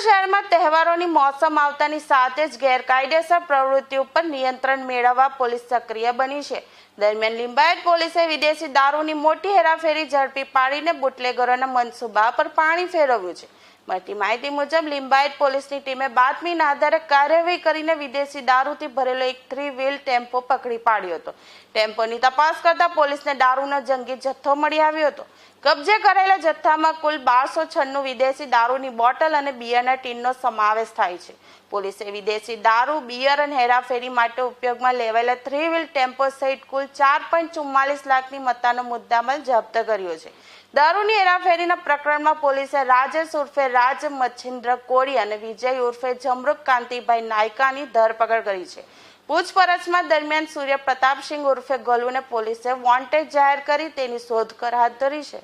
શહેરમાં તહેવારોની મોસમ આવતાની સાથે જ ગેરકાયદેસર પ્રવૃત્તિ ઉપર નિયંત્રણ મેળવવા પોલીસ સક્રિય બની છે. દરમિયાન લિંબાયત પોલીસે વિદેશી દારૂની મોટી હેરાફેરી ઝડપી પાડીને બુટલેગરોના મનસુબા પર પાણી ફેરવ્યું છે. મળતી માહિતી મુજબ લિંબાયત પોલીસની ટીમે બાતમીના આધારે કાર્યવાહી કરીને વિદેશી દારૂથી ભરેલો એક થ્રી વ્હીલ ટેમ્પો પકડી પાડ્યો હતો. ટેમ્પોની તપાસ કરતા પોલીસને દારૂનો જંગી જથ્થો મળી આવ્યો હતો. કબજે કરેલા જથ્થામાં કુલ બારસો છન્નું વિદેશી દારૂની બોટલ અને બિયરના ટીનનો સમાવેશ થાય છે. પોલીસે વિદેશી દારૂ, બિયર અને હેરાફેરી માટે ઉપયોગમાં લેવાયેલા થ્રી વ્હીલ ટેમ્પો સહિત કુલ ચાર પોઈન્ટ ચુમ્માલીસ લાખની મત્તાનો મુદ્દામાલ જપ્ત કર્યો છે. દારૂની હેરાફેરીના પ્રકરણમાં પોલીસે રાજેશ ઉર્ફે રાજ મચ્છિન્દ્ર કોળી અને વિજય ઉર્ફે જમરૂક કાંતિભાઈ નાયકાની ધરપકડ કરી છે. પૂછપરછમાં દરમિયાન સૂર્ય પ્રતાપસિંહ ઉર્ફે ગલુને પોલીસે વોન્ટેડ જાહેર કરી તેની શોધખોળ હાથ ધરી છે.